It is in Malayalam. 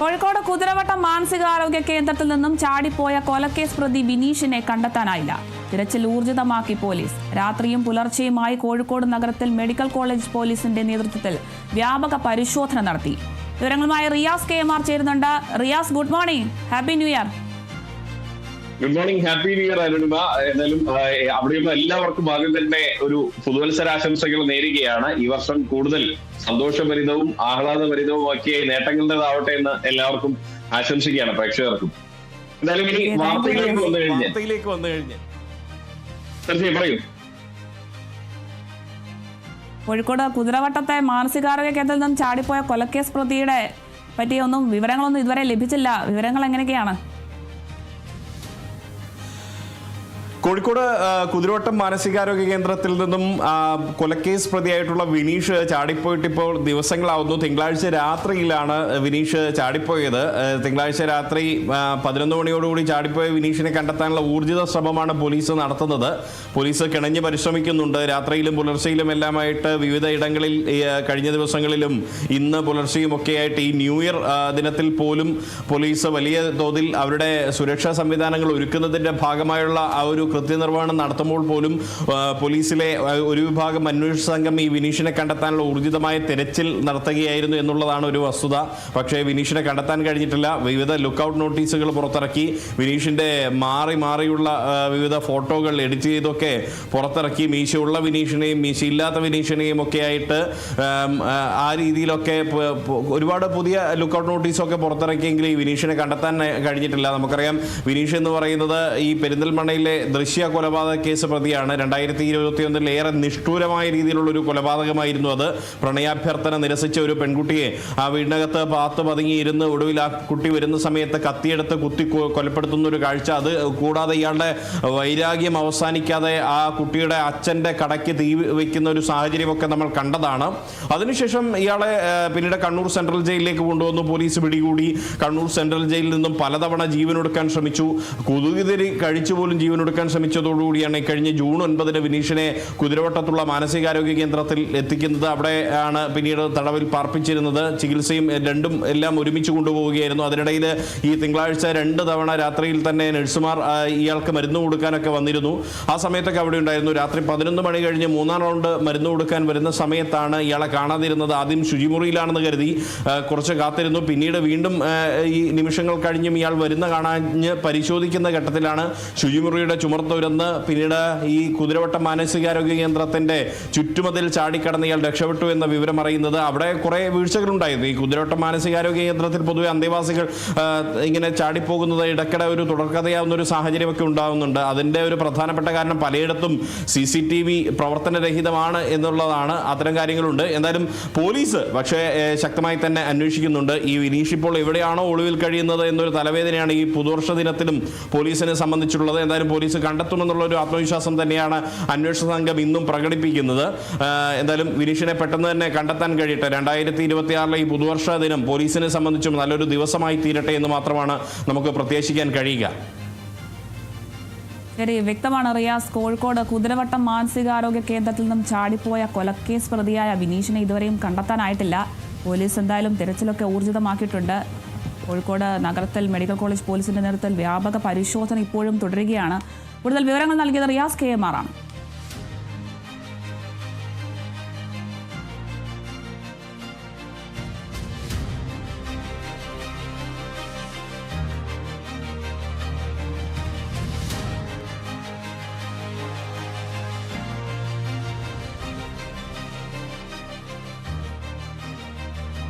കോഴിക്കോട് കുതിരവട്ടം മാനസികാരോഗ്യ കേന്ദ്രത്തിൽ നിന്നും ചാടിപ്പോയ കൊലക്കേസ് പ്രതി വിനീഷിനെ കണ്ടെത്താനായില്ല. തിരച്ചിൽ ഊർജിതമാക്കി പോലീസ്. രാത്രിയും പുലർച്ചെയുമായി കോഴിക്കോട് നഗരത്തിൽ മെഡിക്കൽ കോളേജ് പോലീസിന്റെ നേതൃത്വത്തിൽ വ്യാപക പരിശോധന നടത്തി. വിവരങ്ങളുമായി റിയാസ് കെ എം ആർ ചേരുന്നുണ്ട്. Riyas good morning. Happy new year. Good morning happy new year Arunima. എന്തായാലും അവിടെയുള്ള എല്ലാവർക്കും ആദ്യം തന്നെ ഒരു പുതുവത്സരാശംസകൾ നേരുകയാണ്. ഈ വർഷം കൂടുതൽ സന്തോഷഭരിതവും ആഹ്ലാദഭരിതവും ഒക്കെ നേട്ടങ്ങളുടേതാവട്ടെ എന്ന് എല്ലാവർക്കും ആശംസിക്കുകയാണ് പ്രേക്ഷകർക്കും. എന്തായാലും ഇനി വന്നു കഴിഞ്ഞ്. വാർത്തയിലേക്ക് വന്നു കഴിഞ്ഞ്. തീർച്ചയായും പറയൂ. കോഴിക്കോട് കുതിരവട്ടത്തെ മാനസികാരോഗ്യ കേന്ദ്രത്തിൽ നിന്നും ചാടിപ്പോയ കൊലക്കേസ് പ്രതിയുടെ പറ്റിയൊന്നും വിവരങ്ങളൊന്നും ഇതുവരെ ലഭിച്ചില്ല. വിവരങ്ങൾ എങ്ങനെയൊക്കെയാണ്? കോഴിക്കോട് കുതിരോട്ടം മാനസികാരോഗ്യ കേന്ദ്രത്തിൽ നിന്നും കൊലക്കേസ് പ്രതിയായിട്ടുള്ള വിനീഷ് ചാടിപ്പോയിട്ട് ഇപ്പോൾ ദിവസങ്ങളാവുന്നു. തിങ്കളാഴ്ച രാത്രിയിലാണ് വിനീഷ് ചാടിപ്പോയത്. തിങ്കളാഴ്ച രാത്രി പതിനൊന്ന് മണിയോടുകൂടി ചാടിപ്പോയ വിനീഷിനെ കണ്ടെത്താനുള്ള ഊർജിത ശ്രമമാണ് പോലീസ് നടത്തുന്നത്. പോലീസ് കിണഞ്ഞ് പരിശ്രമിക്കുന്നുണ്ട്. രാത്രിയിലും പുലർച്ചയിലും എല്ലാമായിട്ട് വിവിധ ഇടങ്ങളിൽ കഴിഞ്ഞ ദിവസങ്ങളിലും ഇന്ന് പുലർച്ചെയും ഒക്കെയായിട്ട് ഈ ന്യൂ ഇയർ ദിനത്തിൽ പോലും പോലീസ് വലിയ തോതിൽ അവരുടെ സുരക്ഷാ സംവിധാനങ്ങൾ ഒരുക്കുന്നതിന്റെ ഭാഗമായുള്ള ആ ഒരു കൃത്യനിർവഹണം നടത്തുമ്പോൾ പോലും പോലീസിലെ ഒരു വിഭാഗം അന്വേഷണ സംഘം ഈ വിനീഷിനെ കണ്ടെത്താനുള്ള ഊർജിതമായ തിരച്ചിൽ നടത്തുകയായിരുന്നു എന്നുള്ളതാണ് ഒരു വസ്തുത. പക്ഷേ വിനീഷിനെ കണ്ടെത്താൻ കഴിഞ്ഞിട്ടില്ല. വിവിധ ലുക്കൌട്ട് നോട്ടീസുകൾ പുറത്തിറക്കി വിനീഷിന്റെ മാറി മാറിയുള്ള വിവിധ ഫോട്ടോകൾ എഡിറ്റ് ചെയ്തൊക്കെ പുറത്തിറക്കി മീശയുള്ള വിനീഷിനെയും മീശയില്ലാത്ത വിനീഷിനെയും ഒക്കെ ആയിട്ട് ആ, രീതിയിലൊക്കെ ഒരുപാട് പുതിയ ലുക്കൌട്ട് നോട്ടീസൊക്കെ പുറത്തിറക്കിയെങ്കിൽ ഈ വിനീഷിനെ കണ്ടെത്താൻ കഴിഞ്ഞിട്ടില്ല. നമുക്കറിയാം വിനീഷ് എന്ന് പറയുന്നത് ഈ പെരിന്തൽമണ്ണയിലെ ദൃശ്യ കൊലപാതക കേസ് പ്രതിയാണ്. രണ്ടായിരത്തി ഇരുപത്തി ഒന്നിൽ ഏറെ നിഷ്ഠൂരമായ രീതിയിലുള്ള ഒരു കൊലപാതകമായിരുന്നു അത്. പ്രണയാഭ്യർത്ഥന നിരസിച്ച ഒരു പെൺകുട്ടിയെ ആ വീടിനകത്ത് പാത്ത് പതുങ്ങിയിരുന്ന് ഒടുവിൽ ആ കുട്ടി വരുന്ന സമയത്ത് കത്തിയെടുത്ത് കുത്തി കൊലപ്പെടുത്തുന്ന ഒരു കാഴ്ച. അത് കൂടാതെ ഇയാളുടെ വൈരാഗ്യം അവസാനിക്കാതെ ആ കുട്ടിയുടെ അച്ഛന്റെ കടയ്ക്ക് തീ വയ്ക്കുന്ന ഒരു സാഹചര്യമൊക്കെ നമ്മൾ കണ്ടതാണ്. അതിനുശേഷം ഇയാളെ പിന്നീട് കണ്ണൂർ സെൻട്രൽ ജയിലിലേക്ക് കൊണ്ടുവന്നു. പോലീസ് പിടികൂടി. കണ്ണൂർ സെൻട്രൽ ജയിലിൽ നിന്നും പലതവണ ജീവനൊടുക്കാൻ ശ്രമിച്ചു. കൊതുകുതിരി കഴിച്ചു പോലും ജീവനൊടുക്കാൻ ശ്രമിച്ചതോടുകൂടിയാണ് കഴിഞ്ഞ ജൂൺ ഒൻപതിന് വിനീഷിനെ കുതിരവട്ടത്തുള്ള മാനസികാരോഗ്യ കേന്ദ്രത്തിൽ എത്തിക്കുന്നത്. അവിടെ ആണ് പിന്നീട് തടവിൽ പാർപ്പിച്ചിരുന്നത്. ചികിത്സയും രണ്ടും എല്ലാം ഒരുമിച്ച് കൊണ്ടുപോവുകയായിരുന്നു. അതിനിടയിൽ ഈ തിങ്കളാഴ്ച രണ്ട് തവണ രാത്രിയിൽ തന്നെ നഴ്സുമാർ ഇയാൾക്ക് മരുന്ന് കൊടുക്കാനൊക്കെ വന്നിരുന്നു. ആ സമയത്തൊക്കെ അവിടെ ഉണ്ടായിരുന്നു. രാത്രി പതിനൊന്ന് മണി കഴിഞ്ഞ് മൂന്നാം റൗണ്ട് മരുന്ന് കൊടുക്കാൻ വരുന്ന സമയത്താണ് ഇയാളെ കാണാതിരുന്നത്. ആദ്യം ശുചിമുറിയിലാണെന്ന് കരുതി കുറച്ച് കാത്തിരുന്നു. പിന്നീട് വീണ്ടും ഈ നിമിഷങ്ങൾ കഴിഞ്ഞും ഇയാൾ വരുന്ന കാണാഞ്ഞ് പരിശോധിക്കുന്ന ഘട്ടത്തിലാണ് ശുചിമുറിയുടെ ചുമർ തുരന്ന് പിന്നീട് ഈ കുതിരവട്ടം മാനസികാരോഗ്യ കേന്ദ്രത്തിന്റെ ചുറ്റുമതിൽ ചാടിക്കടന്ന് ഇയാൾ രക്ഷപ്പെട്ടു എന്ന വിവരം അറിയുന്നത് അവിടെ കുറെ വീഴ്ചകളുണ്ടായിരുന്നു. ഈ കുതിരവട്ടം മാനസികാരോഗ്യ കേന്ദ്രത്തിൽ പൊതുവെ അന്തേവാസികൾ ഇങ്ങനെ ചാടിപ്പോകുന്നത് ഇടയ്ക്കിടെ ഒരു തുടർക്കഥയാവുന്ന ഒരു സാഹചര്യമൊക്കെ ഉണ്ടാവുന്നുണ്ട്. അതിന്റെ ഒരു പ്രധാനപ്പെട്ട കാരണം പലയിടത്തും സി സി ടി വി പ്രവർത്തനരഹിതമാണ് എന്നുള്ളതാണ് അത്തരം കാര്യങ്ങളുണ്ട്. എന്തായാലും പോലീസ് പക്ഷേ ശക്തമായി തന്നെ അന്വേഷിക്കുന്നുണ്ട്. ഈ വിനീഷ് ഇപ്പോൾ എവിടെയാണോ ഒളിവിൽ കഴിയുന്നത് എന്നൊരു തലവേദനയാണ് ഈ പുതുവർഷ ദിനത്തിലും പോലീസിനെ സംബന്ധിച്ചുള്ളത്. എന്തായാലും പോലീസ് കണ്ടെത്തുമെന്നുള്ള ഒരു ആത്മവിശ്വാസം തന്നെയാണ് അന്വേഷണ സംഘം ഇന്നും പ്രകടിപ്പിക്കുന്നത്. എന്തായാലും വിനീഷിനെ പെട്ടെന്ന് തന്നെ കണ്ടെത്താൻ കഴിയട്ടെ. രണ്ടായിരത്തി ഇരുപത്തി ഈ പുതുവർഷ ദിനം പോലീസിനെ സംബന്ധിച്ചും നല്ലൊരു ദിവസമായി തീരട്ടെ എന്ന് മാത്രമാണ് നമുക്ക് പ്രത്യാശിക്കാൻ കഴിയുക. ശരി വ്യക്തമാണ്. റിയാസ് കോഴിക്കോട് കുതിരവട്ടം മാനസികാരോഗ്യ കേന്ദ്രത്തിൽ നിന്നും ചാടിപ്പോയ കൊലക്കേസ് പ്രതിയായ വിനീഷിനെ ഇതുവരെയും കണ്ടെത്താനായിട്ടില്ല. പോലീസ് എന്തായാലും തിരച്ചിലൊക്കെ ഊർജിതമാക്കിയിട്ടുണ്ട്. കോഴിക്കോട് നഗരത്തിൽ മെഡിക്കൽ കോളേജ് പോലീസിന്റെ നേതൃത്വത്തിൽ വ്യാപക പരിശോധന ഇപ്പോഴും തുടരുകയാണ്. കൂടുതൽ വിവരങ്ങൾ നൽകിയത് റിയാസ് കെ എം ആർ ആണ്